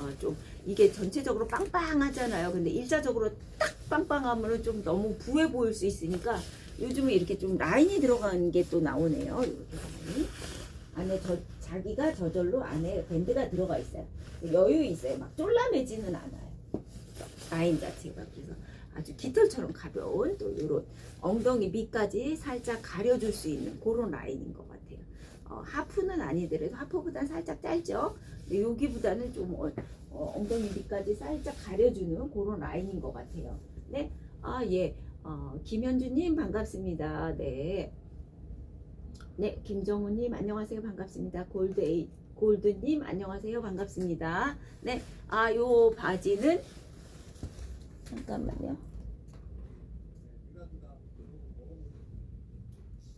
어, 좀 이게 전체적으로 빵빵하잖아요. 근데 일자적으로 딱 빵빵하면 좀 너무 부해 보일 수 있으니까 요즘에 이렇게 좀 라인이 들어간 게또 나오네요. 이렇게 라인이. 안에 저 자기가 저절로 안에 밴드가 들어가 있어요. 여유 있어요. 막 쫄라매지는 않아요. 라인 자체가 그래서 아주 깃털처럼 가벼운 또 이런 엉덩이 밑까지 살짝 가려줄 수 있는 그런 라인인 것 같아요. 어, 하프는 아니더라도 하프보다는 살짝 짧죠. 여기보다는 좀 어, 어, 엉덩이 밑까지 살짝 가려주는 그런 라인인 것 같아요. 네, 아 예, 어, 김현주님 반갑습니다. 네, 네, 김정우님 안녕하세요 반갑습니다. 골드 에이 골드님 안녕하세요 반갑습니다. 네, 아 요 바지는 잠깐만요.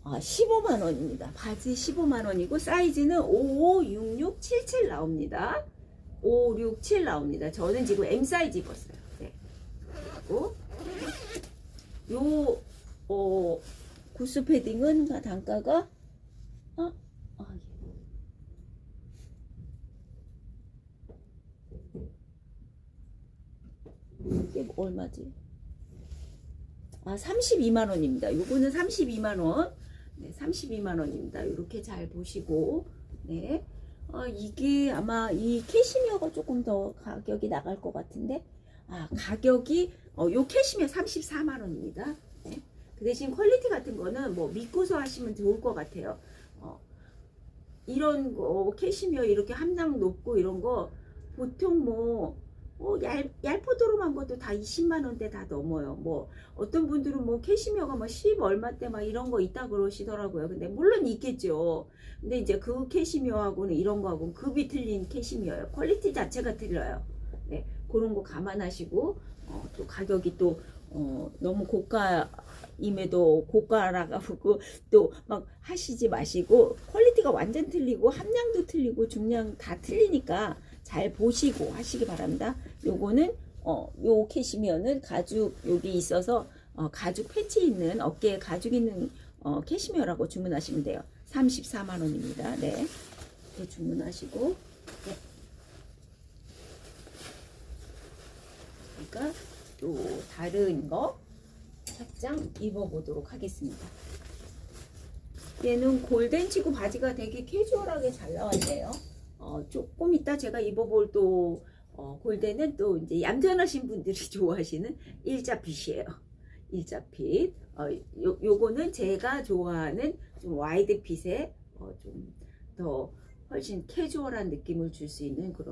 15만 원입니다. 바지 15만 원이고 사이즈는 55, 66, 77 나옵니다. 5, 6, 7 나옵니다. 저는 지금 M 사이즈 입었어요. 네. 그리고 요 어, 구스 패딩은 단가가 어? 아, 예. 이게 뭐 얼마지? 아, 32만 원입니다. 요거는 32만 원. 네, 32만 원입니다. 이렇게 잘 보시고, 네. 아, 이게 아마 이 캐시미어가 조금 더 가격이 나갈 것 같은데, 아, 가격이, 어, 요 캐시미어 34만 원입니다. 네. 그 대신 퀄리티 같은 거는 뭐 믿고서 하시면 좋을 것 같아요. 어, 이런 거, 캐시미어 이렇게 함량 높고 이런 거, 보통 뭐, 어, 얇, 얇포도로만 것도 다 20만 원대 다 넘어요. 뭐 어떤 분들은 뭐 캐시미어가 뭐 10 얼마대 막 이런 거 있다 그러시더라고요. 근데 물론 있겠죠. 근데 이제 그 캐시미어하고는 이런 거하고는 급이 틀린 캐시미어예요. 퀄리티 자체가 틀려요. 네, 그런 거 감안하시고 어, 또 가격이 또 어, 너무 고가임에도 고가라고 또 막 하시지 마시고 퀄리티가 완전 틀리고 함량도 틀리고 중량 다 틀리니까 잘 보시고 하시기 바랍니다. 요거는 어, 요 캐시미어는 가죽 여기 있어서 어, 가죽 패치 있는 어깨에 가죽 있는 어, 캐시미어라고 주문하시면 돼요. 34만 원입니다. 네. 이렇게 주문하시고 네. 그러니까 또 다른 거 착장 입어보도록 하겠습니다. 얘는 골덴 치고 바지가 되게 캐주얼하게 잘 나왔네요. 어, 조금 이따 제가 입어볼 또 어, 골덴은 또 이제 얌전하신 분들이 좋아하시는 일자핏이에요. 일자핏. 어, 요, 요거는 제가 좋아하는 좀 와이드 핏에 어, 좀더 훨씬 캐주얼한 느낌을 줄 수 있는 그런